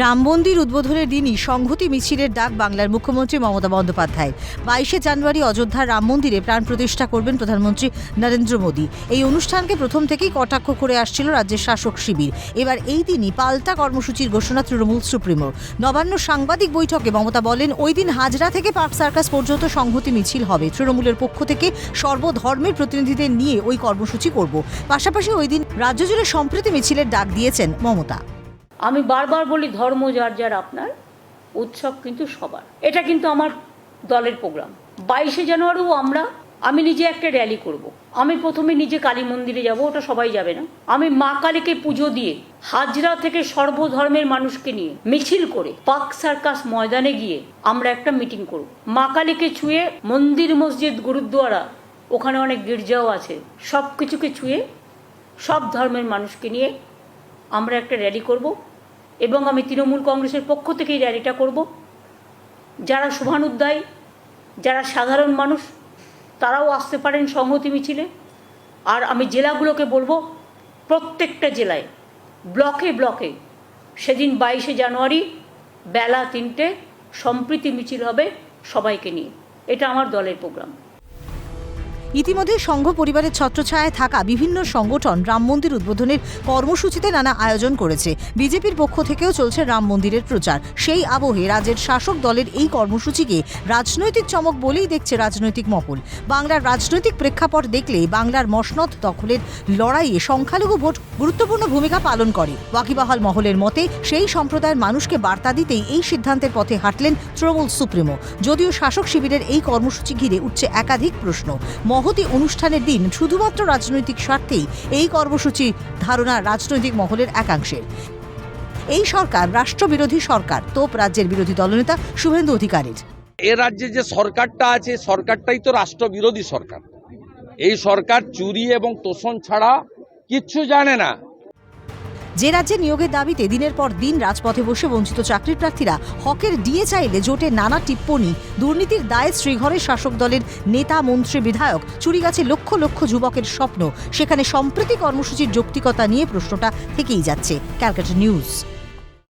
রাম মন্দির উদ্বোধনের দিনই সংহতি মিছিলের ডাক বাংলার মুখ্যমন্ত্রী মমতা বন্দ্যোপাধ্যায়। বাইশে জানুয়ারি অযোধ্যার রাম মন্দিরে প্রাণ প্রতিষ্ঠা করবেন প্রধানমন্ত্রী নরেন্দ্র মোদী। এই অনুষ্ঠানকে প্রথম থেকেই কটাক্ষ করে আসছিল রাজ্যের শাসক শিবির। এবার এই দিনই পাল্টা কর্মসূচির ঘোষণা তৃণমূল সুপ্রিমোর নবান্ন সাংবাদিক বৈঠকে মমতা বলেন, ওই দিন হাজরা থেকে পার্ক সার্কাস পর্যন্ত সংহতি মিছিল হবে। তৃণমূলের পক্ষ থেকে সর্বধর্মের প্রতিনিধিদের নিয়ে ওই কর্মসূচি করব। পাশাপাশি ওই দিন রাজ্য জুড়ে সম্প্রীতি মিছিলের ডাক দিয়েছেন মমতা। আমি বারবার বলি, ধর্ম যার যার আপনার, উৎসব কিন্তু সবার। এটা কিন্তু আমার দলের প্রোগ্রাম বাইশে জানুয়ারিও আমরা, আমি নিজে একটা র্যালি করব। আমি প্রথমে নিজে কালী মন্দিরে যাব, ওটা সবাই যাবে না। আমি মা কালীকে পুজো দিয়ে, হাজরা থেকে সর্বধর্মের মানুষকে নিয়ে মিছিল করে পাক সার্কাস ময়দানে গিয়ে আমরা একটা মিটিং করব। মা কালীকে ছুঁয়ে মন্দির মসজিদ গুরুদ্বারা, ওখানে অনেক গির্জাও আছে। সব কিছুকে ছুঁয়ে সব ধর্মের মানুষকে নিয়ে আমরা একটা র্যালি করব। এবং আমি তৃণমূল কংগ্রেসের পক্ষ থেকেই র্যালিটা করব। যারা শুভানুদ্দায়ী, যারা সাধারণ মানুষ, তারাও আসতে পারেন সংহতি মিছিলে। আর আমি জেলাগুলোকে বলব, প্রত্যেকটা জেলায়, ব্লকে ব্লকে, সেদিন বাইশে জানুয়ারি বেলা তিনটে সম্প্রীতি মিছিল হবে সবাইকে নিয়ে। এটা আমার দলের প্রোগ্রাম। ইতিমধ্যে সংঘ পরিবারের ছত্রছায়ায় থাকা বিভিন্ন সংগঠন রাম মন্দির উদ্বোধনের কর্মসূচিতে নানা আয়োজন করেছে। বিজেপির পক্ষ থেকেও চলছে রাম মন্দিরের প্রচার। সেই আবহে রাজ্যের শাসক দলের এই কর্মসূচিকে রাজনৈতিক চমক বলেই দেখছে রাজনৈতিক মহল। বাংলার রাজনৈতিক প্রেক্ষাপট দেখলে বাংলার মসনদ দখলের লড়াইয়ে সংখ্যালঘু ভোট গুরুত্বপূর্ণ ভূমিকা পালন করে। ওয়াকিবাহাল মহলের মতে, সেই সম্প্রদায়ের মানুষকে বার্তা দিতেই এই সিদ্ধান্তের পথে হাঁটলেন তৃণমূল সুপ্রিমো। যদিও শাসক শিবিরের এই কর্মসূচি ঘিরে উঠছে একাধিক প্রশ্ন। মহতি অনুষ্ঠানের দিন শুধুমাত্র রাজনৈতিক স্বার্থেই এই কর্মসূচি ধারণা রাজনৈতিক মহলের একাংশের। এই সরকার, রাষ্ট্রবিরোধী সরকার, তোপ রাজ্যের বিরোধী দলনেতা শুভেন্দু অধিকারীর। এ রাজ্যে যে সরকারটা আছে, সরকারটাই তো রাষ্ট্রবিরোধী সরকার। এই সরকার চুরি এবং তোষণ ছাড়া কিচ্ছু জানে না। যে রাজ্যে নিয়োগের দাবিতে দিনের পর দিন রাজপথে বসে বঞ্চিত চাকরির প্রার্থীরা হকের ডিএ চাইলে জোটে নানা টিপ্পণী দুর্নীতির দায়ে শ্রীঘরের শাসক দলের নেতা, মন্ত্রী, বিধায়ক চুরিগাছে লক্ষ লক্ষ যুবকের স্বপ্ন। সেখানে সম্প্রীতি কর্মসূচির যৌক্তিকতা নিয়ে প্রশ্নটা থেকেই যাচ্ছে। ক্যালকাটা নিউজ।